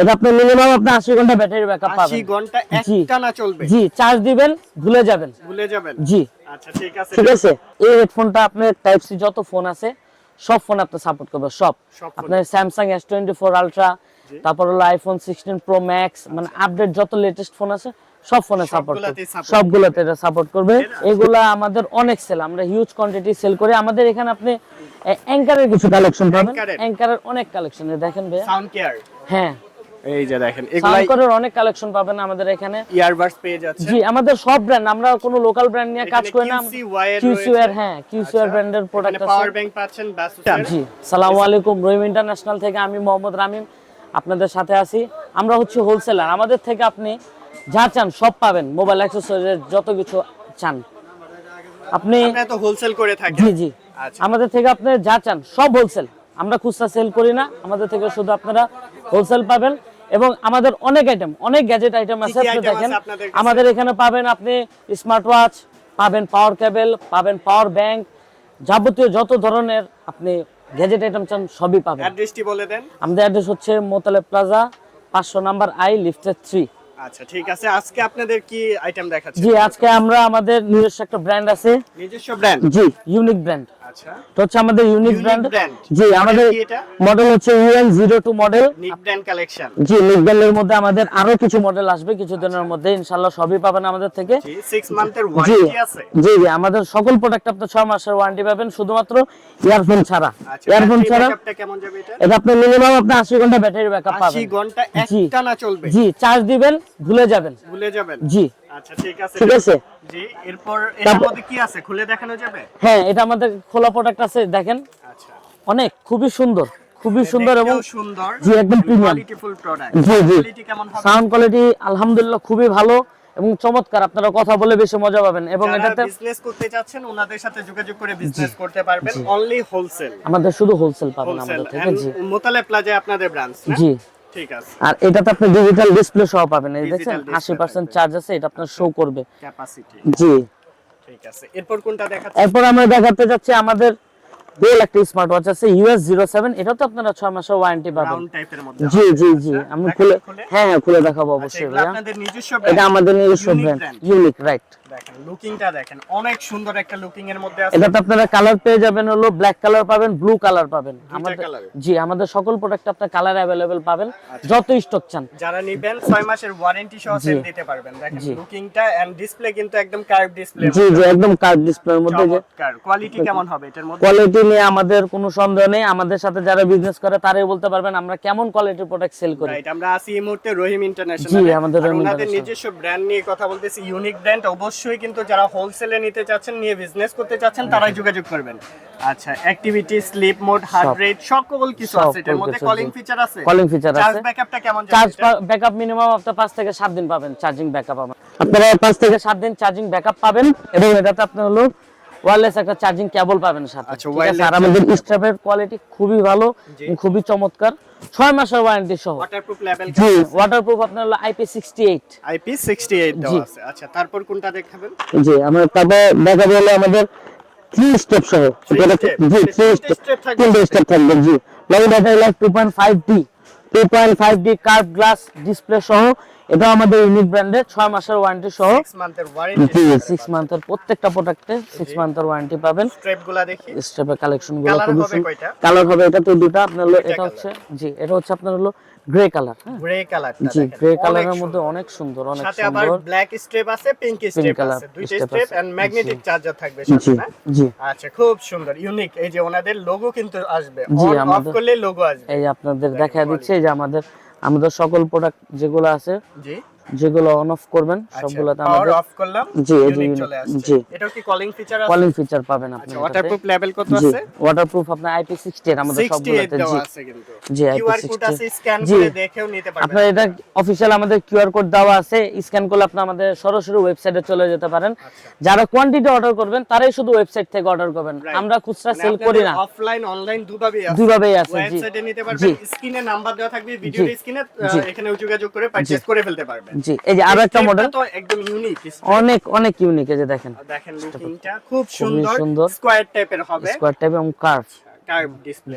এটা আপনি মিনিমাম আপনি 80 ঘণ্টা ব্যাটারি ব্যাকআপ 80 পাবেন। ঘণ্টা একটানা চলবে। জি চার্জ দিবেন ভুলে যাবেন। ভুলে যাবেন। জি। আচ্ছা ঠিক আছে। ঠিক আছে? এই হেডফোনটা আপনার টাইপ সি যত ফোন আছে সব ফোন আপনি সাপোর্ট করবে সব। আপনার Samsung S twenty four ultra তারপর হলো আইফোন সিক্সটিন প্রো ম্যাক্স মানে আপডেট যত লেটেস্ট ফোন আছে সব ফোনে সাপোর্ট করবে সবগুলোতে এটা সাপোর্ট করবে এগুলা আমাদের অনেক সেল আমরা হিউজ কোয়ান্টিটি সেল করি আমাদের এখানে আপনি অ্যাঙ্কারের কিছু কালেকশন পাবেন? অ্যাঙ্কারের অনেক কালেকশন দেখেন ভাইয়া। সাউন্ড কেয়ার হ্যাঁ। এই যে দেখেন এগুলাই অনেক কালেকশন পাবেন আমাদের এখানে। ইয়ারবাডস পেয়ে যাচ্ছে জি আমাদের সব ব্র্যান্ড আমরা কোনো লোকাল ব্র্যান্ড নিয়ে কাজ করি না। হ্যাঁ ব্র্যান্ডের প্রোডাক্ট আছে। পাওয়ার ব্যাংক পাচ্ছেন জি সালামু আলাইকুম রহিম ইন্টারন্যাশনাল থেকে আমি মোহাম্মদ রামিম আপনাদের সাথে আছি। আমরা হচ্ছে হোলসেলার আমাদের থেকে আপনি যা চান সব পাবেন মোবাইল অ্যাক্সেসরিজ যত কিছু চান। আপনি তো হোলসেল করে থাকেন জি জি। আচ্ছা। আমাদের থেকে আপনি যা চান সব হোলসেল আমরা খুচরা সেল করি না আমাদের থেকে শুধু আপনারা হোলসেল পাবেন। এবং আমাদের অনেক আইটেম অনেক গ্যাজেট আইটেম আছে আপনি দেখেন? আমাদের এখানে পাবেন আপনি স্মার্ট ওয়াচ পাবেন পাওয়ার কেবল পাবেন পাওয়ার ব্যাংক যাবতীয় যত ধরনের আপনি গ্যাজেট আইটেম চান সবই পাবেন। অ্যাড্রেসটি বলে দেন। আমাদের অ্যাড্রেস হচ্ছে মোতালে প্লাজা পাঁচশো নাম্বার আই লিফটেড থ্রি আচ্ছা ঠিক আছে। আজকে আপনাদের কি আইটেম দেখাচ্ছেন জি আজকে আমরা আমাদের নিজস্ব একটা ব্র্যান্ড আছে। নিজস্ব ব্র্যান্ড জি ইউনিক ব্র্যান্ড আচ্ছা। তো হচ্ছে আমাদের ইউনিক ব্র্যান্ড জি আমাদের মডেল হচ্ছে UN zero two model Nick brand collection জি নিক ব্র্যান্ডের মধ্যে আমাদের আরও কিছু মডেল আসবে কিছুদিনের মধ্যে ইনশাআল্লাহ সবই পাবেন আমাদের থেকে। জি 6 মান্থের ওয়ারেন্টি আছে। জি জি আমাদের সকল প্রোডাক্ট আপনি ছয় মাসের ওয়ারেন্টি পাবেন শুধুমাত্র ইয়ারফোন ছাড়া। আচ্ছা ইয়ারফোন ছাড়া ব্যাকআপটা কেমন যাবে এটা? এটা আপনি মিনিমাম আপনি আশি ঘণ্টা ব্যাটারি ব্যাকআপ 80 পাবেন। ঘণ্টা জি। একটানা চলবে? জি চার্জ দিবেন ভুলে যাবেন। ভুলে যাবেন। জি। আচ্ছা ঠিক আছে। ঠিক আছে? জি এরপর এর মধ্যে কি আছে? খুলে দেখানো যাবে? হ্যাঁ এটা আমাদের খোলা প্রোডাক্ট আছে দেখেন। আচ্ছা। অনেক খুবই সুন্দর খুবই সুন্দর এবং সুন্দর জি, একদম প্রোডাক্ট জি জি। সাউন্ড কোয়ালিটি আলহামদুলিল্লাহ খুবই ভালো এবং চমৎকার। আপনারা কথা বলে বেশি মজা পাবেন। এবং এটাতে বিজনেস করতে চাচ্ছেন ওনাদের সাথে যোগাযোগ করে বিজনেস করতে পারবেন অনলি হোলসেল আমাদের শুধু হোলসেল পাবেন আমাদের থেকে জি মোতালে প্লাজায় আপনাদের ব্রাঞ্চ জি। ঠিক আছে। আর এটাতে আপনি ডিজিটাল ডিসপ্লে সহ পাবেন এই আশি পার্সেন্ট চার্জ আছে এটা আপনার শো করবে। ক্যাপাসিটি জি। ঠিক আছে। এরপর কোনটা দেখাচ্ছি এরপর আমরা দেখাতে যাচ্ছি আমাদের ডেল একটা স্মার্ট ওয়াচ আছে ইউএস জিরো সেভেন এটা তো আপনারা ছয় মাসের ওয়ারেন্টি পাবেন। জি জি জি। আমি খুলে। হ্যাঁ হ্যাঁ খুলে দেখাবো আচ্ছা অবশ্যই এটা আমাদের নিজস্ব ব্র্যান্ড ইউনিক রাইট দেখেন লুকিংটা দেখেন অনেক সুন্দর একটা লুকিং এর মধ্যে আছে। এটাতে আপনারা কালার পেয়ে যাবেন হলো ব্ল্যাক কালার পাবেন ব্লু কালার পাবেন। আমাদের জি আমাদের সকল প্রোডাক্ট আপনার কালার অ্যাভেলেবেল পাবেন যত স্টক চান। যারা নিবেন 6 মাসের ওয়ারেন্টি সহ সেল দিতে পারবেন। দেখেন লুকিংটা এন্ড ডিসপ্লে কিন্তু একদম কার্ভ ডিসপ্লে জি জি একদম কার্ভ ডিসপ্লের মধ্যে যে কোয়ালিটি কেমন হবে এটার মধ্যে? কোয়ালিটি নিয়ে আমাদের কোনো সন্দেহ নেই। আমাদের সাথে যারা বিজনেস করে তারাই বলতে পারবেন আমরা কেমন কোয়ালিটির প্রোডাক্ট সেল করি। রাইট আমরা আছি এই মুহূর্তে রহিম ইন্টারন্যাশনাল জি, আমাদের রহিম International। নিজস্ব ব্র্যান্ড নিয়ে কথা বলতেছি ইউনিক ব্র্যান্ড অবশ্যই কিন্তু যারা হোলসেলে নিতে চাচ্ছেন নিয়ে বিজনেস করতে চাচ্ছেন তারাই যোগাযোগ করবেন। আচ্ছা activity sleep mode heart rate সকল কিছু আছে এটার মধ্যে কলিং ফিচার আছে? কলিং ফিচার আছে। চার্জ ব্যাকআপটা কেমন চার্জ ব্যাকআপ মিনিমাম আপনার পাঁচ থেকে সাত দিন পাবেন চার্জিং ব্যাকআপ আপনারা পাঁচ থেকে সাত দিন চার্জিং ব্যাকআপ পাবেন এবং এটাতে আপনার হলো ওয়্যারলেস একটা চার্জিং কেবল পাবেন সাথে আচ্ছা, ঠিক আছে? আর আমাদের স্ট্র্যাপের কোয়ালিটি খুবই ভালো খুবই চমৎকার। ছয় মাসের ওয়ারেন্টি সহ। ওয়াটারপ্রুফ লেভেল জি ওয়াটারপ্রুফ আপনার হলো আইপি সিক্সটি এইট আইপি 68 দেওয়া আছে। আচ্ছা তারপর কোনটা দেখাবেন? জি আমরা তারপরে দেখা গেলে আমাদের থ্রি স্টেপ সহ। Step? জি থ্রি স্টেপ তিনটে স্টেপ থাকবে জি। Long battery life two point five D two point five D curve glass display সহ। এটা আমাদের ইউনিক ব্র্যান্ডের ছয় মাসের ওয়ারেন্টি সহ। 6 মান্থের ওয়ারেন্টি জি সিক্স মান্থের প্রত্যেকটা প্রোডাক্টে সিক্স মান্থের ওয়ারেন্টি পাবেন। স্ট্রেপগুলা দেখি। স্টেপের কালেকশনগুলো Colour খুবই হবে কয়টা? কালার হবে এটা তো দুটো আপনার হলো এটা হচ্ছে জি এটা হচ্ছে আপনার হলো গ্রে কালার হ্যাঁ। গ্রে জি গ্রে অনেক কালারের মধ্যে সুন্দর। অনেক সুন্দর সাথে আবার ব্ল্যাক স্ট্রেপ আছে পিঙ্ক স্ট্রেপ আছে। দুইটা স্ট্রেপ এন্ড ম্যাগনেটিক চার্জার থাকবে সাথে না? জি। আচ্ছা খুব সুন্দর ইউনিক এই যে ওনাদের লোগো কিন্তু আসবে। অন অফ আমাদের- করলে লোগো আসবে। এই আপনাদের দেখা দিচ্ছে এই যে আমাদের আমাদের সকল প্রোডাক্ট যেগুলো আছে জি। যেগুলো অন অফ করবেন আচ্ছা সবগুলোতে আমাদের অফ করলাম জি, এই যে চলে আসছে। জি। এটাও কি কলিং ফিচার আছে? কলিং ফিচার পাবেন আপনি আচ্ছা ওয়াটারপ্রুফ লেভেল কত আছে? ওয়াটারপ্রুফ আপনার আইপি সিক্সটি আমাদের 68 সবগুলোতে জি। আছে কিন্তু। জি, কিউআর কোড আছে স্ক্যান করে দেখেও নিতে পারবেন। আপনার এটা অফিসিয়াল আমাদের কিউআর কোড দেওয়া আছে স্ক্যান করলে আপনি আমাদের সরাসরি ওয়েবসাইটে চলে যেতে পারেন। যারা কোয়ান্টিটি অর্ডার করবেন তারাই শুধু ওয়েবসাইট থেকে অর্ডার করবেন। আমরা খুচরা সেল করি না। অফলাইন অনলাইন দুভাবেই আছে। দুইভাবেই আছে জি। ওয়েবসাইটে নিতে। পারবেন স্ক্রিনে নাম্বার দেওয়া থাকবে ভিডিওর স্ক্রিনে। এখানে যোগাযোগ করে পারচেজ করে ফেলতে পারবেন। জি এই যে আরও একটা মডেল তো একদম ইউনিক অনেক অনেক ইউনিক এই যে দেখেন। দেখেন লুকিংটা খুব সুন্দর সুন্দর। স্কোয়ার টাইপের হবে। স্কয়ার টাইপ এবং কার্ভ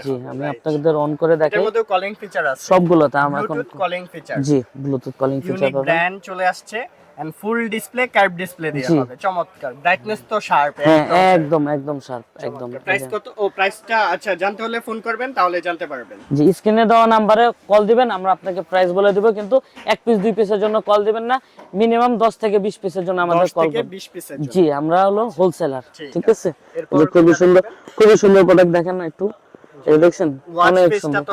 জি আমি আপনাদের অন করে দেখাই। মধ্যে কলিং ফিচার আছে। সবগুলোতে আমরা এখন কলিং ফিচার জি ব্লুটুথ কলিং ফিচার পাবেন ব্র্যান্ড চলে আসছে। And full display curve display দিয়ে হবে। চমৎকার। ব্রাইটনেস তো শার্প হ্যাঁ একদম একদম শার্প একদম। প্রাইস কত? ও প্রাইসটা আচ্ছা জানতে হলে ফোন করবেন তাহলে জানতে পারবেন। জি স্ক্রিনে দেওয়া নাম্বারে কল দিবেন আমরা আপনাকে প্রাইস বলে দেবো কিন্তু এক পিস দুই পিসের জন্য কল দিবেন না। মিনিমাম দশ থেকে বিশ পিসের জন্য আমাদের 10 কল থেকে 20 পিসের জি আমরা হলো হোলসেলার ঠিক আছে। খুবই সুন্দর খুবই সুন্দর প্রোডাক্ট দেখেন না একটু। এই দেখছেন অনেক সুন্দর।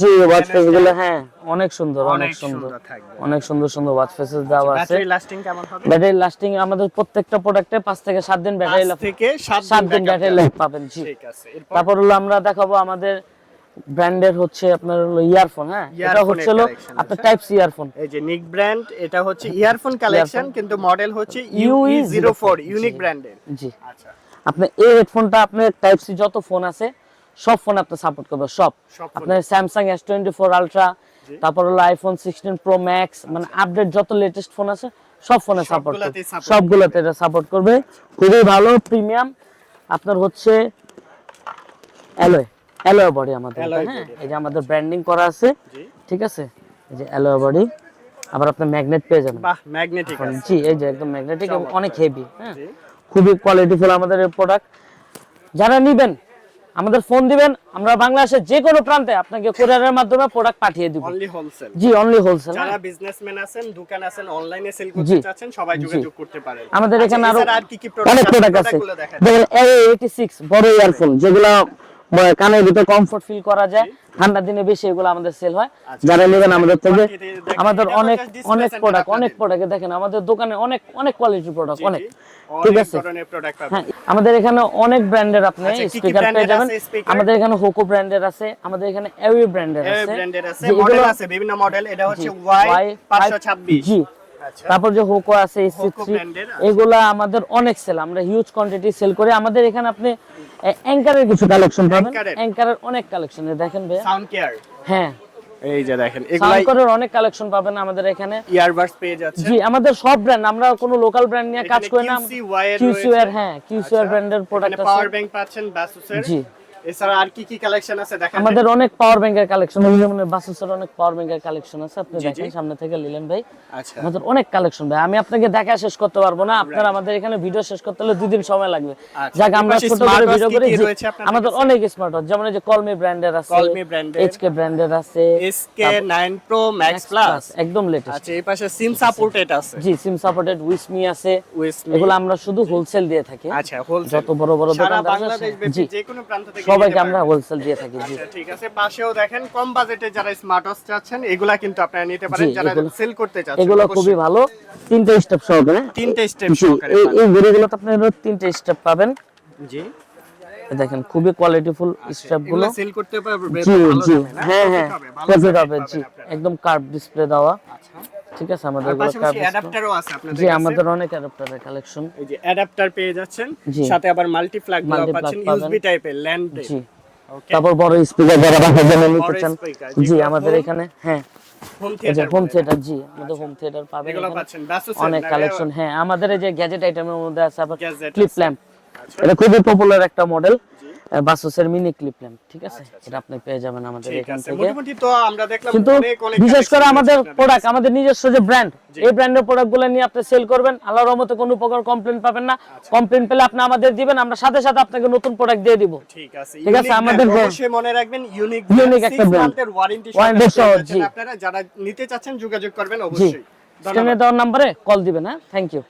জি ওয়াচ ফেসগুলো হ্যাঁ অনেক সুন্দর অনেক সুন্দর। সুন্দর অনেক সুন্দর সুন্দর ওয়াচ ফেসেস দেওয়া আছে। ব্যাটারি লাস্টিং কেমন হবে? ব্যাটারি লাস্টিং আমাদের প্রত্যেকটা প্রোডাক্টে পাঁচ থেকে সাত দিন ব্যাটারি পাঁচ থেকে 7 দিন দিন ব্যাটারি লাইফ পাবেন জি। ঠিক আছে তারপর হলো আমরা দেখাবো আমাদের ব্র্যান্ডের হচ্ছে আপনার হলো ইয়ারফোন হ্যাঁ? এটা হচ্ছে হলো আপনার টাইপ সি ইয়ারফোন এই যে নিক ব্র্যান্ড এটা হচ্ছে ইয়ারফোন কালেকশন কিন্তু মডেল হচ্ছে UE UE04 ইউনিক ব্র্যান্ডের জি আচ্ছা। আপনি এই হেডফোনটা আপনার টাইপ সি যত ফোন আছে সব ফোন আপনি সাপোর্ট করবে সব। আপনার Samsung S twenty four ultra তারপর হলো আইফোন সিক্সটিন প্রো ম্যাক্স মানে আপডেট যত লেটেস্ট ফোন আছে সব ফোনে সাপোর্ট করবে। সবগুলোতে এটা সাপোর্ট করবে। খুবই ভালো প্রিমিয়াম আপনার হচ্ছে অ্যালয় অ্যালয় বডি আমাদের হ্যাঁ? এই যে আমাদের ব্র্যান্ডিং করা আছে ঠিক আছে? এই যে অ্যালয় বডি আবার আপনি ম্যাগনেট পেয়ে যাবেন। বাহ ম্যাগনেটিক জি এই যে একদম ম্যাগনেটিক এবং অনেক হেভি হ্যাঁ? খুবই কোয়ালিটিফুল আমাদের এই প্রোডাক্ট যারা নিবেন আমাদের ফোন দিবেন আমরা বাংলাদেশের যে কোনো প্রান্তে আপনাকে কোরিয়ারের মাধ্যমে প্রোডাক্ট পাঠিয়ে দিব। অনলি হোলসেল জি অনলি হোলসেল যারা বিজনেসম্যান আছেন দোকান আছেন অনলাইনে সেল করতে চাচ্ছেন সবাই যোগাযোগ করতে পারেন। আমাদের আচ্ছা, এখানে আরও অনেক প্রোডাক্ট আছে? দেখান দেখেন এইটি সিক্স বড় ইয়ারফোন যেগুলো কানের ভিতরে কমফোর্ট ফিল করা যায়। ঠান্ডার দিনে বেশি এগুলো আমাদের সেল হয়। আচ্ছা। যারা নেবেন আমাদের থেকে আমাদের অনেক অনেক প্রোডাক্ট অনেক প্রোডাক্ট দেখেন আমাদের দোকানে অনেক অনেক কোয়ালিটির প্রোডাক্ট অনেক। ঠিক আছে? ধরনের প্রোডাক্ট পাবেন হ্যাঁ আমাদের এখানে অনেক ব্র্যান্ডের আপনি আচ্ছা, স্পিকার পেয়ে যাবেন। আমাদের এখানে হোকো ব্র্যান্ডের আছে আমাদের এখানে এউই ব্র্যান্ডের আছে। ব্র্যান্ডের আছে মডেল আছে বিভিন্ন মডেল এটা হচ্ছে ওয়াই 526 জি। আচ্ছা তারপর যে হোকো আছে আছে। এগুলা আমাদের অনেক সেল আমরা হিউজ কোয়ান্টিটি সেল করি। আমাদের এখানে আপনি অ্যাঙ্কারের কিছু কালেকশন পাবেন? অ্যাঙ্কারের অনেক কালেকশন দেখেন ভাইয়া। সাউন্ড কেয়ার হ্যাঁ। এই যে দেখেন এগুলাই অনেক কালেকশন পাবেন আমাদের এখানে। ইয়ারবাডস পেয়ে যাচ্ছে জি আমাদের সব ব্র্যান্ড আমরা কোনো লোকাল ব্র্যান্ড নিয়ে কাজ করি না। QCY এর কিউসি রয়েছে। এর হ্যাঁ কিউসি এর ব্র্যান্ডের প্রোডাক্ট পাওয়ার ব্যাংক পাচ্ছেন বাসুসের জি। এছাড়া আর কি কি কালেকশন আছে দেখেন আমাদের অনেক পাওয়ার ব্যাংকের কালেকশন যেমন বাসেসের অনেক পাওয়ার ব্যাংকের কালেকশন আছে। আপনি দেখেন সামনে থেকে লিলেন ভাই। আচ্ছা। আমাদের অনেক কালেকশন ভাই। আমি আপনাকে দেখা শেষ করতে পারব না। আপনার আমাদের এখানে ভিডিও শেষ করতে হলে দুই দিন সময় লাগবে। আচ্ছা, যাক আমরা ছোট করে ভিডিও করি। আমাদের অনেক স্মার্ট ওয়াচ যেমন এই যে কলমি ব্র্যান্ডের আছে brand এর। এইচকে ব্র্যান্ডের আছে। এসকে 9 প্রো ম্যাক্স প্লাস একদম লেটেস্ট আচ্ছা এই পাশে সিম সাপোর্টেড আছে। জি সিম সাপোর্টেড উইসমি আছে। এগুলো আমরা শুধু হোলসেল দিয়ে থাকি। আচ্ছা হোলসেল যত বড় বড় দোকানদার আছে, বাংলাদেশ যে কোনো প্রান্ত থেকে সবাইকে আমরা হোলসেল দিয়ে থাকি জি। আচ্ছা, ঠিক আছে। পাশেও দেখেন কম বাজেটে যারা স্মার্ট ওয়াচ চাচ্ছেন এগুলা কিন্তু আপনারা নিতে পারেন। যারা সেল করতে চাচ্ছেন এগুলো খুবই ভালো। তিনটে স্টেপ সহকারে। তিনটে স্টেপ সহকারে এই পাবেন। এই ঘড়িগুলোতে আপনি হলো তিনটে স্টেপ পাবেন। জি। দেখেন খুবই কোয়ালিটিফুল স্টেপগুলো। সেল করতে পারবে জি ভালো জি। হ্যাঁ হ্যাঁ। হবে, জি। একদম কার্ভ ডিসপ্লে দেওয়া। আচ্ছা। ঠিক আছে আমাদের অ্যাডাপ্টারও আছে আপনাদের জি আমাদের অনেক অ্যাডাপ্টারের কালেকশন এই যে অ্যাডাপ্টার পেয়ে যাচ্ছেন সাথে আবার মাল্টি ফ্ল্যাগগুলো পাচ্ছেন ইউএসবি টাইপের ল্যান্ড জি। ওকে তারপর বড় স্পিকার যারা বাসার জন্য নিতে চান। জি আমাদের এখানে হ্যাঁ। হোম থিয়েটার হোম থিয়েটার জি আমাদের হোম থিয়েটার পাবেন অনেক কালেকশন হ্যাঁ আমাদের এই যে গ্যাজেট আইটেমের মধ্যে আছে আবার ক্লিপ ল্যাম্প আচ্ছা। এটা খুবই পপুলার একটা মডেল বাসুসের মিনি ক্লিপ ল্যাম্প ঠিক আছে? এটা আপনি পেয়ে যাবেন আমাদের আচ্ছা, এখান থেকে। মোটামুটি তো আমরা দেখলাম কিন্তু বিশেষ করে আমাদের প্রোডাক্ট আমাদের নিজস্ব যে ব্র্যান্ড এই ব্র্যান্ডের প্রোডাক্টগুলো নিয়ে আপনি সেল করবেন আল্লাহর রহমতে কোনো প্রকার কমপ্লেন পাবেন না। আচ্ছা। কমপ্লেন পেলে আপনি আমাদের দিবেন আমরা সাথে সাথে আপনাকে নতুন প্রোডাক্ট দিয়ে দিব। ঠিক আছে ঠিক আছে, আমাদের। অবশ্যই মনে রাখবেন ইউনিক Unique একটা brand। ওয়ারেন্টি সহ, আপনারা যারা নিতে চাচ্ছেন যোগাযোগ করবেন অবশ্যই। স্ক্রিনে দেওয়ার নাম্বারে কল দিবেন হ্যাঁ? Thank you